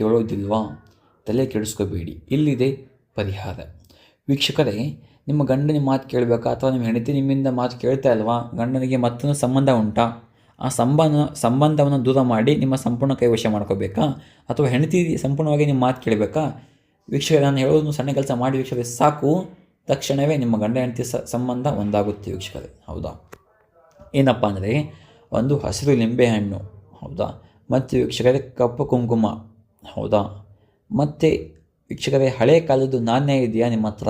ಕೇಳೋದಿಲ್ವಾ? ತಲೆ ಕೆಡಿಸ್ಕೋಬೇಡಿ. ಇಲ್ಲಿದೆ ಪರಿಹಾರ. ವೀಕ್ಷಕರೇ, ನಿಮ್ಮ ಗಂಡನ ಮಾತು ಕೇಳಬೇಕಾ ಅಥವಾ ನಿಮ್ಮ ಹೆಂಡತಿ ನಿಮ್ಮಿಂದ ಮಾತು ಕೇಳ್ತಾ ಇಲ್ವಾ? ಗಂಡನಿಗೆ ಮತ್ತೊಂದು ಸಂಬಂಧ ಉಂಟಾ? ಆ ಸಂಬಂಧ, ಸಂಬಂಧವನ್ನು ದೂರ ಮಾಡಿ ನಿಮ್ಮ ಸಂಪೂರ್ಣ ಕೈವಶ ಮಾಡ್ಕೋಬೇಕಾ? ಅಥವಾ ಹೆಂಡತಿ ಸಂಪೂರ್ಣವಾಗಿ ನಿಮ್ಮ ಮಾತು ಕೇಳಬೇಕಾ? ವೀಕ್ಷಕರೇ, ನಾನು ಹೇಳೋದನ್ನು ಸಣ್ಣ ಕೆಲಸ ಮಾಡಿ ವೀಕ್ಷಕರೇ, ಸಾಕು. ತಕ್ಷಣವೇ ನಿಮ್ಮ ಗಂಡ ಹೆಂಡತಿ ಸಂಬಂಧ ಒಂದಾಗುತ್ತೆ ವೀಕ್ಷಕರೇ. ಹೌದಾ? ಏನಪ್ಪ ಅಂದರೆ, ಒಂದು ಹಸಿರು ಲಿಂಬೆಹಣ್ಣು. ಹೌದಾ? ಮತ್ತು ವೀಕ್ಷಕರೇ, ಕಪ್ಪು ಕುಂಕುಮ. ಹೌದಾ? ಮತ್ತು ವೀಕ್ಷಕರೇ, ಹಳೆ ಕಾಲದ್ದು ನಾಣ್ಯ ಇದೆಯಾ ನಿಮ್ಮ ಹತ್ರ?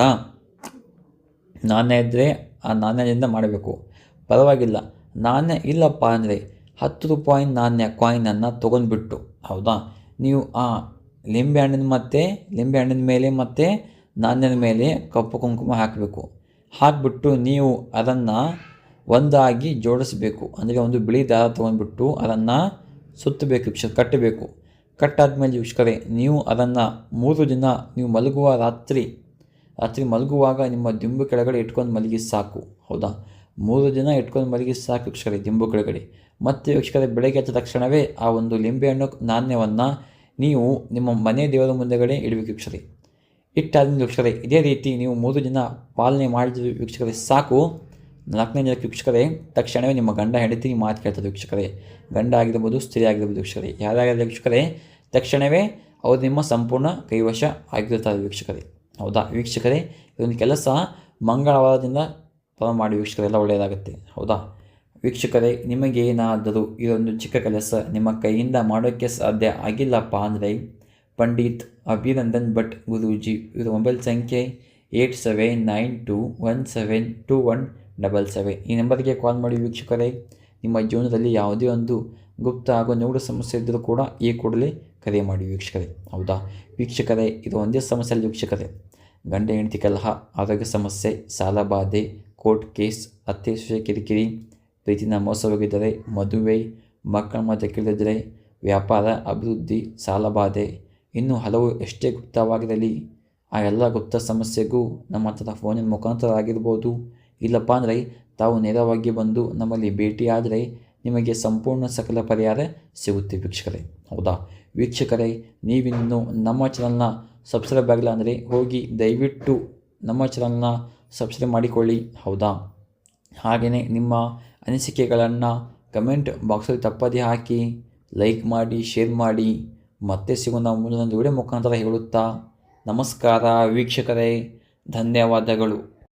ನಾಣ್ಯ ಇದ್ದರೆ ಆ ನಾಣ್ಯದಿಂದ ಮಾಡಬೇಕು. ಪರವಾಗಿಲ್ಲ. ನಾಣ್ಯ ಇಲ್ಲಪ್ಪ ಅಂದರೆ ಹತ್ತು ರೂಪಾಯಿ ನಾಣ್ಯ ಕಾಯಿನನ್ನು ತೊಗೊಂಡ್ಬಿಟ್ಟು, ಹೌದಾ? ನೀವು ಆ ಲಿಂಬೆ ಹಣ್ಣಿನ ಮತ್ತೆ, ಲಿಂಬೆ ಹಣ್ಣಿನ ಮೇಲೆ ಮತ್ತು ನಾಣ್ಯದ ಮೇಲೆ ಕಪ್ಪು ಕುಂಕುಮ ಹಾಕಬೇಕು. ಹಾಕಿಬಿಟ್ಟು ನೀವು ಅದನ್ನು ಒಂದಾಗಿ ಜೋಡಿಸಬೇಕು. ಅಂದರೆ ಒಂದು ಬಿಳಿ ದಾರ ತೊಗೊಂಡ್ಬಿಟ್ಟು ಅದನ್ನು ಸುತ್ತಬೇಕು ವೀಕ್ಷಕ ಕಟ್ಟಬೇಕು ಕಟ್ಟಾದ್ಮೇಲೆ ವೀಕ್ಷಕರೇ ನೀವು ಅದನ್ನು ಮೂರು ದಿನ ನೀವು ಮಲಗುವ ರಾತ್ರಿ ರಾತ್ರಿ ಮಲಗುವಾಗ ನಿಮ್ಮ ದಿಂಬು ಕೆಳಗಡೆ ಇಟ್ಕೊಂಡು ಮಲಗಿ ಸಾಕು. ಹೌದಾ? ಮೂರು ದಿನ ಇಟ್ಕೊಂಡು ಮಲಗಿ ಸಾಕು ವೀಕ್ಷಕರೇ ದಿಂಬು ಕೆಳಗಡೆ. ಮತ್ತು ವೀಕ್ಷಕರೇ ಬೆಳಗ್ಗೆ ಎದ್ದ ತಕ್ಷಣವೇ ಆ ಒಂದು ಲಿಂಬೆಹಣ್ಣು ನಾಣ್ಯವನ್ನು ನೀವು ನಿಮ್ಮ ಮನೆ ದೇವರ ಮುಂದೆಗಡೆ ಇಡಬೇಕು ವೀಕ್ಷಕರೇ ಇಟ್ಟಾದ್ಮೇಲೆ ವೀಕ್ಷಕರೇ ಇದೇ ರೀತಿ ನೀವು ಮೂರು ದಿನ ಪಾಲನೆ ಮಾಡಿದ ವೀಕ್ಷಕರೇ ಸಾಕು. ನಾಲ್ಕನೇ ದಿನಕ್ಕೆ ವೀಕ್ಷಕರೇ, ತಕ್ಷಣವೇ ನಿಮ್ಮ ಗಂಡ ಹೆಂಡತಿ ಮಾತು ಕೇಳ್ತದೆ ವೀಕ್ಷಕರೇ. ಗಂಡ ಆಗಿರ್ಬೋದು, ಸ್ತ್ರೀ ಆಗಿರ್ಬೋದು ವೀಕ್ಷಕರೇ. ಯಾರಾಗಿರಲಿ ವೀಕ್ಷಕರೇ, ತಕ್ಷಣವೇ ಅವರು ನಿಮ್ಮ ಸಂಪೂರ್ಣ ಕೈವಶ ಆಗಿರುತ್ತಾರೆ ವೀಕ್ಷಕರೇ. ಹೌದಾ? ವೀಕ್ಷಕರೇ, ಇದೊಂದು ಕೆಲಸ ಮಂಗಳವಾರದಿಂದ ಪ್ರಾರಂಭ ಮಾಡಿ ವೀಕ್ಷಕರೆಲ್ಲ ಒಳ್ಳೆಯದಾಗುತ್ತೆ. ಹೌದಾ? ವೀಕ್ಷಕರೇ ನಿಮಗೇನಾದರೂ ಇದೊಂದು ಚಿಕ್ಕ ಕೆಲಸ ನಿಮ್ಮ ಕೈಯಿಂದ ಮಾಡೋಕ್ಕೆ ಸಾಧ್ಯ ಆಗಿಲ್ಲಪ್ಪ ಅಂದರೆ, ಪಂಡಿತ್ ಅಭಿನಂದನ್ ಭಟ್ ಗುರೂಜಿ ಇವರ ಮೊಬೈಲ್ ಸಂಖ್ಯೆ eight seven nine two one seven two one double seven ಈ ನಂಬರ್ಗೆ ಕಾಲ್ ಮಾಡಿ ವೀಕ್ಷಕರೇ, ನಿಮ್ಮ ಜೀವನದಲ್ಲಿ ಯಾವುದೇ ಒಂದು ಗುಪ್ತ ಹಾಗೂ ನಿಗೂಢ ಸಮಸ್ಯೆ ಇದ್ದರೂ ಕೂಡ ಈ ಕೂಡಲೇ ಕರೆ ಮಾಡಿ ವೀಕ್ಷಕರೇ. ಹೌದಾ? ವೀಕ್ಷಕರೇ, ಇದು ಒಂದೇ ಸಮಸ್ಯೆ ವೀಕ್ಷಕರೇ. ಗಂಡ, ಹೆಂಡತಿ, ಕಲಹ, ಆರೋಗ್ಯ ಸಮಸ್ಯೆ, ಸಾಲ ಬಾಧೆ, ಕೋರ್ಟ್ ಕೇಸ್ ಅತ್ತೆ ಸೊಸೆ ಕಿರಿಕಿರಿ ಪ್ರೀತಿನ ಮೋಸವಾಗಿದ್ದರೆ ಮದುವೆ, ಮಕ್ಕಳ ಮಧ್ಯೆ ಕೇಳಿದರೆ, ವ್ಯಾಪಾರ, ಅಭಿವೃದ್ಧಿ ಸಾಲಬಾಧೆ ಇನ್ನೂ ಹಲವು ಎಷ್ಟೇ ಗುಪ್ತವಾಗಿರಲಿ, ಆ ಎಲ್ಲ ಗುಪ್ತ ಸಮಸ್ಯೆಗೂ ನಮ್ಮ ಹತ್ರ ಫೋನಿನ ಮುಖಾಂತರ ಆಗಿರ್ಬೋದು ಇಲ್ಲಪ್ಪ ಅಂದರೆ ತಾವು ನೇರವಾಗಿ ಬಂದು ನಮ್ಮಲ್ಲಿ ಭೇಟಿಯಾದರೆ ನಿಮಗೆ ಸಂಪೂರ್ಣ ಸಕಲ ಪರಿಹಾರ ಸಿಗುತ್ತೆ ವೀಕ್ಷಕರೇ. ಹೌದಾ? ವೀಕ್ಷಕರೇ, ನೀವಿನ್ನು ನಮ್ಮ ಚಾನಲ್ನ ಸಬ್ಸ್ಕ್ರೈಬ್ ಆಗಿಲ್ಲ ಅಂದರೆ ಹೋಗಿ ದಯವಿಟ್ಟು ನಮ್ಮ ಚಾನಲ್ನ ಸಬ್ಸ್ಕ್ರೈಬ್ ಮಾಡಿಕೊಳ್ಳಿ. ಹೌದಾ? ಹಾಗೆಯೇ ನಿಮ್ಮ ಅನಿಸಿಕೆಗಳನ್ನು ಕಮೆಂಟ್ ಬಾಕ್ಸಲ್ಲಿ ತಪ್ಪದೇ ಹಾಕಿ ಲೈಕ್ ಮಾಡಿ ಶೇರ್ ಮಾಡಿ. ಮತ್ತೆ ಸಿಗೋಣ ಮುಂದಿನ ವಿಡಿಯೋ ಮುಖಾಂತರ ಹೇಳುತ್ತಾ ನಮಸ್ಕಾರ ವೀಕ್ಷಕರೇ. ಧನ್ಯವಾದಗಳು.